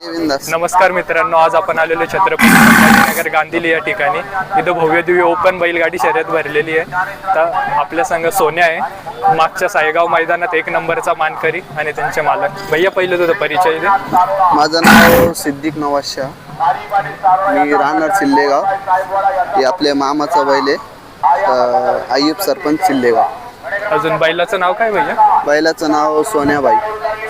नमस्कार मित्रांनो आज आपण आलेलो छत्रपती संभाजीनगर गांधीली या ठिकाणी. इथं भव्य दिव्य ओपन बैलगाडी शर्यत भरलेली आहे. तर आपल्या संघ सोन्या आहे. मागच्या सायगाव मैदानात एक नंबरचा मानकरी आणि त्यांचे मालक. भैया पहिलं तुझं परिचय दे. माझं नाव सिद्दीक नवाज शाह. मी राहणार सिल्लेगाव. हे आपल्या मामाचा बैल आहे. आयुब सरपंच सिल्लेगाव. अजून बैलाचं नाव काय भैया? बैलाचं नाव सोन्याबाई.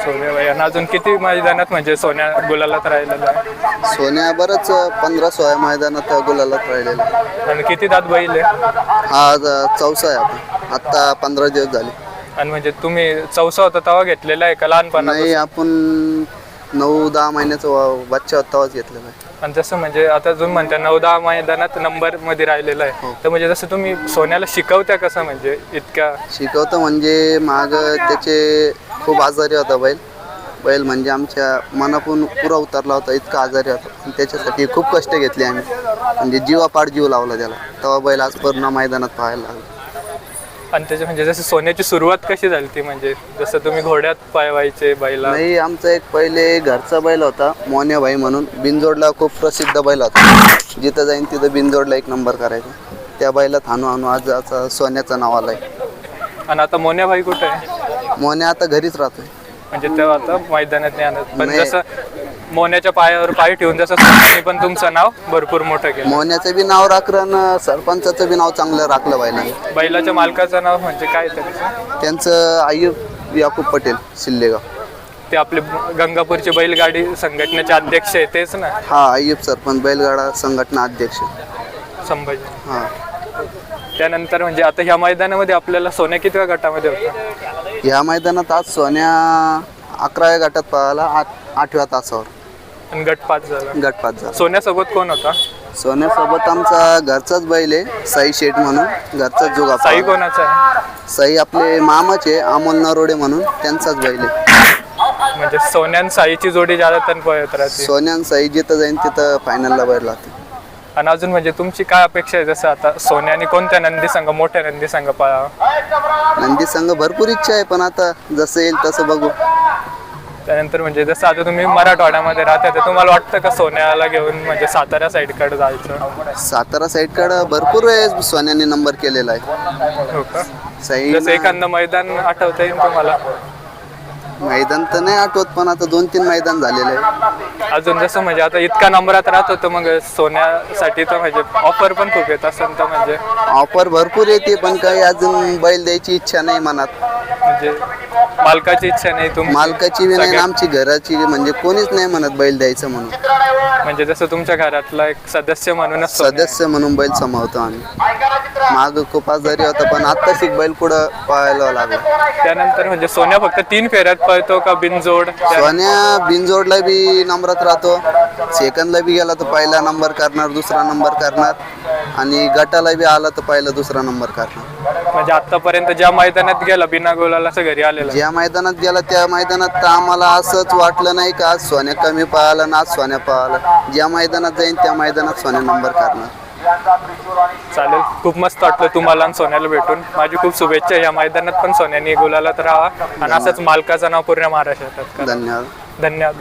सोन्या आणि अजून किती मैदानात म्हणजे सोन्या गुलालात राहिलेलं आहे सोन्या बरंच पंधरा सोळा मैदानात गुलालात राहिलेला आहे. आणि किती दात बैल आहे? हा आज चौसा आहे आता आत्ता पंधरा दिवस झाले. आणि म्हणजे तुम्ही चौसा होता तेव्हा घेतलेला आहे का लहानपणा नाही आपण नऊ दहा महिन्याचा वा- बच्चा होता तेव्हाच घेतलेला आहे. आणि जसं म्हणजे आता तुम्ही म्हणता नऊ दहा मैदानात नंबरमध्ये राहिलेलं आहे. तर म्हणजे जसं तुम्ही सोन्याला शिकवत्या कसं म्हणजे इतक्या शिकवतं म्हणजे माग त्याचे खूप आजारी होता बैल. बैल म्हणजे आमच्या मनातून पुरा उतरला होता इतका आजारी होता. आणि त्याच्यासाठी खूप कष्ट घेतले आम्ही. म्हणजे जीवापाड जीव लावला त्याला. तेव्हा बैल आज पूर्ण मैदानात पाहायला लागला. आणि त्याचे म्हणजे जसं सोन्याची सुरुवात कशी झाली ती म्हणजे? जसं तुम्ही घोड्यात पायवायचे बैला नाही आमचा एक पहिले घरचा बैल होता मोन्याबाई म्हणून. बिनजोडला खूप प्रसिद्ध बैल होता. जिथं जाईन तिथं बिनजोडला एक नंबर करायचा. त्या बैलात हानू हानू आज आता सोन्याचं नाव आलंय. आणि आता मोन्याभाई कुठे आहे? मोन्या आता घरीच राहतोय. म्हणजे तेव्हा आता मैदानात नाही आणत. पण नाही. जसं मोन्याच्या पायावर पाय ठेवून जसं सोन्याने पण तुमचं नाव भरपूर मोठं केलं. मोन्याचं बी नाव राखलं आणि सरपंचाचं बी नाव चांगलं राखलं बैलाने बैलाच्या मालकाचं नाव म्हणजे काय त्यांचं? त्यांचं आयुब याकूब पटेल शिल्लेगाव. ते आपले गंगापूरचे बैलगाडी संघटनेचे अध्यक्ष आहे तेच ना? हा आयुब सरपंच बैलगाडा संघटना अध्यक्ष. संभाजी. हा. त्यानंतर म्हणजे आता ह्या मैदानामध्ये आपल्याला सोन्या कितव्या गटामध्ये होता ह्या मैदानात आज सोन्या अकराव्या गटात पळाला आठ आठव्या तासावर. आणि गट पाच झाला. गट पाच झाला. सोन्यासोबत कोण होता? सोन्यासोबत आमचा घरचाच बैल आहे साई शेठ म्हणून. घरचाच जोग साई कोणाचा आहे? साई आपले मामाचे अमोल नरोडे म्हणून त्यांचाच बैल आहे. म्हणजे सोन्या आणि साईची जोडी ज्यादा तर पळत राहते. सोन्या आणि साई जिथं जाईन तिथं फायनलला बैल राहते आणि अजून म्हणजे तुमची काय अपेक्षा आहे? जसं आता सोन्याने कोणत्या नंदी संघ मोठ्या नंदी संघ पळावा? नंदी संघ भरपूर इच्छा आहे पण आता जसं येईल तसं बघू. त्यानंतर म्हणजे जसं आता तुम्ही मराठवाड्यामध्ये राहता तर तुम्हाला वाटतं का सोन्याला घेऊन म्हणजे सातारा साईडकडे जायचं? सातारा साईडकडं भरपूर वेळेस सोन्याने नंबर केलेला आहे. हो का? साई एखादं मैदान आठवता येईल तुम्हाला? मैदान तर नाही आठवत पण आता दोन तीन मैदान झालेले आहे अजून जसं म्हणजे आता इतका नंबरात राहत होतं मग सोन्यासाठी तर म्हणजे ऑफर पण खूप येत असेल तर म्हणजे ऑफर भरपूर येते पण काही अजून बैल द्यायची इच्छा नाही मनात. म्हणजे मालकाची इच्छा नाही तुम मालकाची बी नाही आणि आमची घराची बी म्हणजे कोणीच नाही म्हणत बैल द्यायचं म्हणून. म्हणजे जसं तुमच्या घरातला एक सदस्य म्हणूनच सोन्या- सदस्य म्हणून बैल समावतो आम्ही. माग खूप आजारी होता पण आता बैल पुढं पळायला लागला. त्यानंतर म्हणजे सोन्या फक्त तीन फेऱ्यात पळतो का बिनजोड? सोन्या बिनजोडला बी नंबरात राहतो. सेकंदला बी गेला तर पहिला नंबर करणार दुसरा नंबर करणार. आणि गटाला बी आला तर पहिला दुसरा नंबर करणार. म्हणजे आतापर्यंत ज्या मैदानात गेला बिना गोलाला असं घरी आलेला. ज्या मैदानात गेला त्या मैदानात तर आम्हाला असंच वाटलं नाही का आज सोन्या कमी पळाला ना आज सोन्या पळाला. ज्या मैदानात जाईन त्या मैदानात सोन्या नंबर करणार. चालेल. खूप मस्त वाटलं तुम्हाला आणि सोन्याला भेटून. माझी खूप शुभेच्छा. या मैदानात पण सोन्याने गुलाला तर राहा. आणि असंच मालकाचं नाव पूर्ण महाराष्ट्रात. करा. धन्यवाद. धन्यवाद.